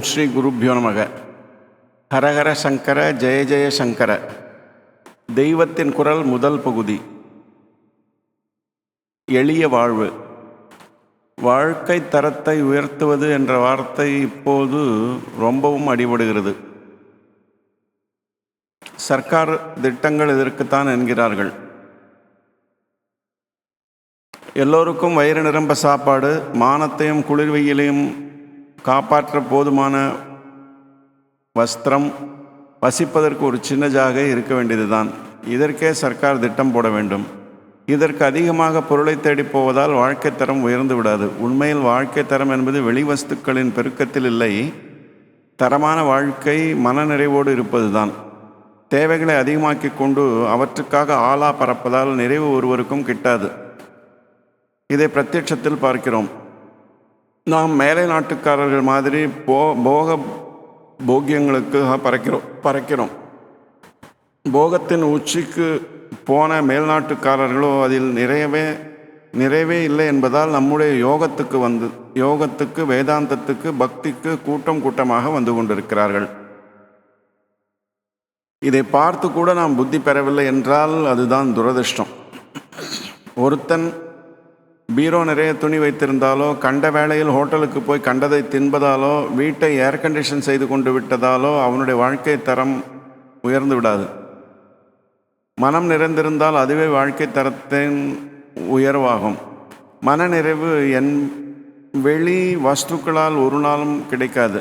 ஓம் ஸ்ரீ குருப்பியோ நமக. ஹரஹர சங்கர ஜெய ஜெய சங்கர. தெய்வத்தின் குரல் முதல் பகுதி. எளிய வாழ்வு. வாழ்க்கை தரத்தை உயர்த்துவது என்ற வார்த்தை இப்போது ரொம்பவும் அடிபடுகிறது. சர்க்கார் திட்டங்கள் இதற்குத்தான் என்கிறார்கள். எல்லோருக்கும் வயிறு நிரம்ப சாப்பாடு மானத்தையும் குளிர்வெயிலையும் காப்பாற்ற போதுமான வஸ்திரம் வசிப்பதற்கு ஒரு சின்ன ஜாகை இருக்க வேண்டியதுதான். இதற்கே சர்க்கார் திட்டம் போட வேண்டும். இதற்கு அதிகமாக பொருளை தேடி போவதால் வாழ்க்கை தரம் உயர்ந்து விடாது. உண்மையில் வாழ்க்கை தரம் என்பது வெளி வஸ்துக்களின் பெருக்கத்தில் இல்லை. தரமான வாழ்க்கை மனநிறைவோடு இருப்பதுதான். தேவைகளை அதிகமாக்கி கொண்டு அவற்றுக்காக ஆளா பறப்பதால் நிறைவு ஒருவருக்கும் கிட்டாது. இதை பிரத்யட்சத்தில் பார்க்கிறோம். நாம் மேலை நாட்டுக்காரர்கள் மாதிரி போ போக போக்கியங்களுக்கு பறக்கிறோம் பறக்கிறோம். போகத்தின் உச்சிக்கு போன மேல்நாட்டுக்காரர்களோ அதில் நிறையவே நிறைவே இல்லை என்பதால் நம்முடைய யோகத்துக்கு வந்து யோகத்துக்கு வேதாந்தத்துக்கு பக்திக்கு கூட்டம் கூட்டமாக வந்து கொண்டிருக்கிறார்கள். இதை பார்த்து கூட நாம் புத்தி பெறவில்லை என்றால் அதுதான் துரதிர்ஷ்டம். ஒருத்தன் பீரோ நிறைய துணி வைத்திருந்தாலோ கண்ட வேளையில் ஹோட்டலுக்கு போய் கண்டதை தின்பதாலோ வீட்டை ஏர் கண்டிஷன் செய்து கொண்டு விட்டதாலோ அவனுடைய வாழ்க்கை தரம் உயர்ந்து விடாது. மனம் நிறைந்திருந்தால் அதுவே வாழ்க்கை தரத்தின் உயர்வாகும். மனநிறைவு என் வெளி வஸ்துக்களால் ஒரு நாளும் கிடைக்காது.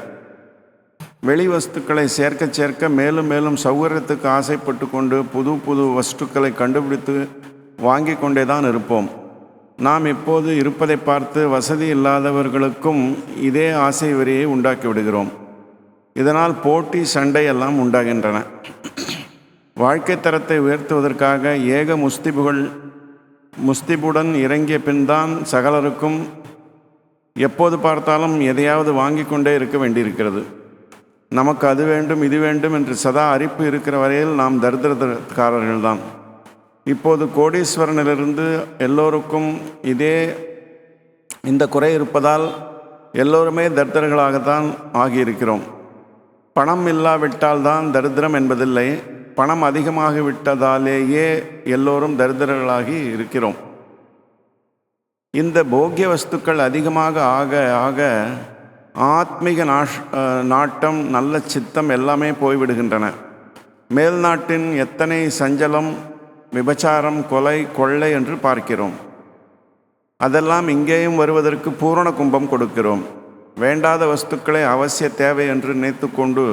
வெளி வஸ்துக்களை சேர்க்க சேர்க்க மேலும் மேலும் சௌகரியத்துக்கு ஆசைப்பட்டு கொண்டு புது புது வஸ்துக்களை கண்டுபிடித்து வாங்கி கொண்டே தான் இருப்போம். நாம் இப்போது இருப்பதை பார்த்து வசதி இல்லாதவர்களுக்கும் இதே ஆசை வரியை உண்டாக்கி விடுகிறோம். இதனால் போட்டி சண்டை எல்லாம் உண்டாகின்றன. வாழ்க்கை தரத்தை உயர்த்துவதற்காக ஏக முஸ்திபுகள் முஸ்திபுடன் இறங்கிய பின்தான் சகலருக்கும் எப்போது பார்த்தாலும் எதையாவது வாங்கி கொண்டே இருக்க வேண்டியிருக்கிறது. நமக்கு அது வேண்டும் இது வேண்டும் என்று சதா அரிப்பு இருக்கிற வரையில் நாம் தரித்திரக்காரர்கள்தான் இப்போது கோடீஸ்வரனிலிருந்து எல்லோருக்கும் இதே இந்த குறை இருப்பதால் எல்லோருமே தரித்திரர்களாகத்தான் ஆகியிருக்கிறோம். பணம் இல்லாவிட்டால் தான் தரித்திரம் என்பதில்லை. பணம் அதிகமாகி விட்டதாலேயே எல்லோரும் தரித்திரர்களாகி இருக்கிறோம். இந்த போக்கிய வஸ்துக்கள் அதிகமாக ஆக ஆக ஆத்மீக நாஷ் நாட்டம் நல்ல சித்தம் எல்லாமே போய்விடுகின்றன. மேல்நாட்டின் எத்தனை சஞ்சலம் விபச்சாரம் கொலை கொள்ளை என்று பார்க்கிறோம். அதெல்லாம் இங்கேயும் வருவதற்கு பூரண கும்பம் கொடுக்கிறோம். வேண்டாத வஸ்துக்களை அவசிய தேவை என்று நினைத்து கொண்டு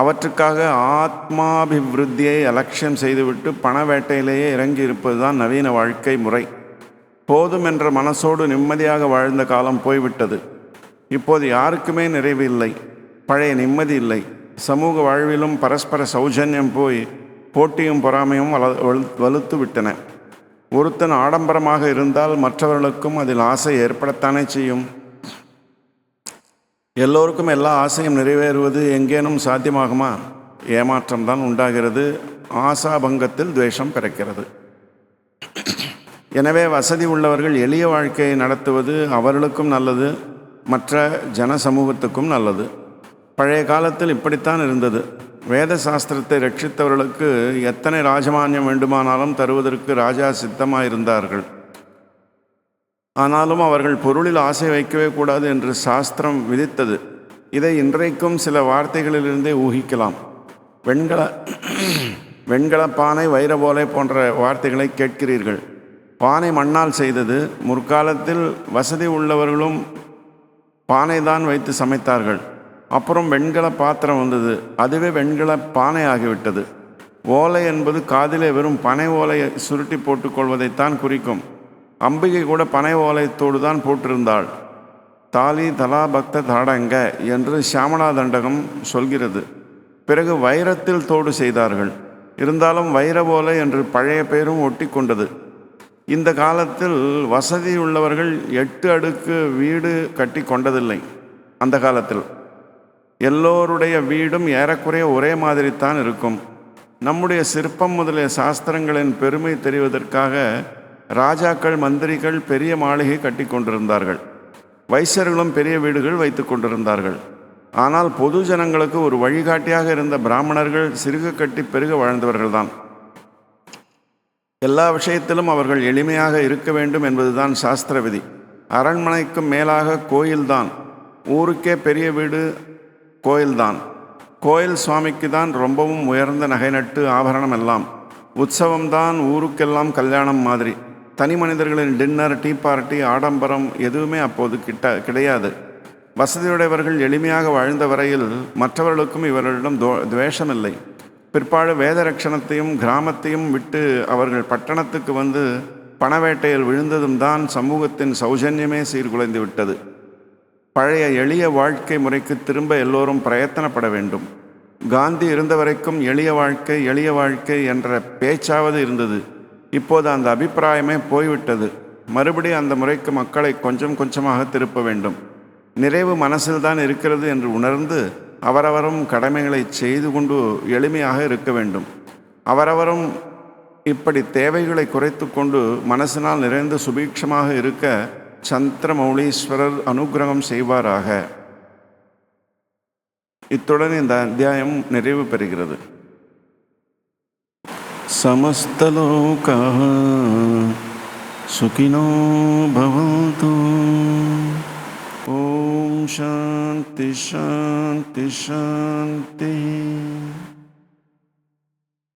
அவற்றுக்காக ஆத்மாபிவிருத்தியை அலட்சியம் செய்துவிட்டு பண வேட்டையிலேயே இறங்கி இருப்பதுதான் நவீன வாழ்க்கை முறை. போதும் என்ற மனசோடு நிம்மதியாக வாழ்ந்த காலம் போய்விட்டது. இப்போது யாருக்குமே நிறைவு இல்லை பழைய நிம்மதி இல்லை. சமூக வாழ்விலும் பரஸ்பர சௌஜன்யம் போய் போட்டியும் பொறாமையும் வள வலுத்து விட்டன ஒருத்தன் ஆடம்பரமாக இருந்தால் மற்றவர்களுக்கும் அதில் ஆசை ஏற்படத்தானே செய்யும். எல்லோருக்கும் எல்லா ஆசையும் நிறைவேறுவது எங்கேனும் சாத்தியமாகுமா? ஏமாற்றம்தான் உண்டாகிறது. ஆசாபங்கத்தில் துவேஷம் பிறக்கிறது. எனவே வசதி உள்ளவர்கள் எளிய வாழ்க்கையை நடத்துவது அவர்களுக்கும் நல்லது மற்ற ஜன சமூகத்துக்கும் நல்லது. பழைய காலத்தில் இப்படித்தான் இருந்தது. வேத சாஸ்திரத்தை ரட்சித்தவர்களுக்கு எத்தனை ராஜமானியம் வேண்டுமானாலும் தருவதற்கு ராஜா சித்தமாக இருந்தார்கள் ஆனாலும் அவர்கள் பொருளில் ஆசை வைக்கவே கூடாது என்று சாஸ்திரம் விதித்தது. இதை இன்றைக்கும் சில வார்த்தைகளிலிருந்தே ஊகிக்கலாம். வெண்கல வெண்கல பானை வைரபோலை போன்ற வார்த்தைகளை கேட்கிறீர்கள். பானை மண்ணால் செய்தது முற்காலத்தில் வசதி உள்ளவர்களும் பானை தான் வைத்து சமைத்தார்கள். அப்புறம் வெண்கல பாத்திரம் வந்தது. அதுவே வெண்கல பானை ஆகிவிட்டது ஓலை என்பது காதிலே வெறும் பனை ஓலையை சுருட்டி போட்டுக்கொள்வதைத்தான் குறிக்கும். அம்பிகை கூட பனை ஓலைத்தோடு தான் போட்டிருந்தாள். தாலி தலா பக்த தாடங்க என்று சியாமலா தண்டகம் சொல்கிறது. பிறகு வைரத்தில் தோடு செய்தார்கள். இருந்தாலும் வைர ஓலை என்று பழைய பெயரும் ஒட்டி கொண்டது. இந்த காலத்தில் வசதி உள்ளவர்கள் எட்டு அடுக்கு வீடு கட்டி கொண்டதில்லை. அந்த காலத்தில் எல்லோருடைய வீடும் ஏறக்குறைய ஒரே மாதிரி தான் இருக்கும். நம்முடைய சிற்பம் முதலிய சாஸ்திரங்களின் பெருமை தெரிவதற்காக ராஜாக்கள் மந்திரிகள் பெரிய மாளிகை கட்டி கொண்டிருந்தார்கள். வைசர்களும் பெரிய வீடுகள் வைத்து கொண்டிருந்தார்கள். ஆனால் பொது ஜனங்களுக்கு ஒரு வழிகாட்டியாக இருந்த பிராமணர்கள் சிறுக கட்டி பெருக வாழ்ந்தவர்கள்தான். எல்லா விஷயத்திலும் அவர்கள் எளிமையாக இருக்க வேண்டும் என்பதுதான் சாஸ்திர விதி. அரண்மனைக்கும் மேலாக கோயில்தான். ஊருக்கே பெரிய வீடு கோயில்தான். கோயில் சுவாமிக்கு தான் ரொம்பவும் உயர்ந்த நகை நட்டு ஆபரணம் எல்லாம் உற்சவம்தான் ஊருக்கெல்லாம் கல்யாணம் மாதிரி. தனி மனிதர்களின் டின்னர் டீ பார்ட்டி ஆடம்பரம் எதுவுமே அப்போது கிட்ட கிடையாது. வசதியுடையவர்கள் எளிமையாக வாழ்ந்த வரையில் மற்றவர்களுக்கும் இவர்களிடம் தோ துவேஷமில்லை. பிற்பாடு வேதரட்சணத்தையும் கிராமத்தையும் விட்டு அவர்கள் பட்டணத்துக்கு வந்து பணவேட்டையில் விழுந்ததும் தான் சமூகத்தின் சௌஜன்யமே சீர்குலைந்து விட்டது. பழைய எளிய வாழ்க்கை முறைக்கு திரும்ப எல்லோரும் பிரயத்தனப்பட வேண்டும். காந்தி இருந்த வரைக்கும் எளிய வாழ்க்கை எளிய வாழ்க்கை என்ற பேச்சாவது இருந்தது. இப்போது அந்த அபிப்பிராயமே போய்விட்டது. மறுபடி அந்த முறைக்கு மக்களை கொஞ்சம் கொஞ்சமாக திருப்ப வேண்டும். நிறைவு மனசில்தான் இருக்கிறது என்று உணர்ந்து அவரவரும் கடமைகளை செய்து கொண்டு எளிமையாக இருக்க வேண்டும். அவரவரும் இப்படி தேவைகளை குறைத்து கொண்டு மனசினால் நிறைந்து சுபீட்சமாக இருக்க சந்திரமௌலீஸ்வரர் அனுகிரகம் செய்வாராக. இத்துடன் இந்த அத்தியாயம் நிறைவு பெறுகிறது. சமஸ்தலோகா சுகினோ பவந்து. ஓம் சாந்தி சாந்தி சாந்தி.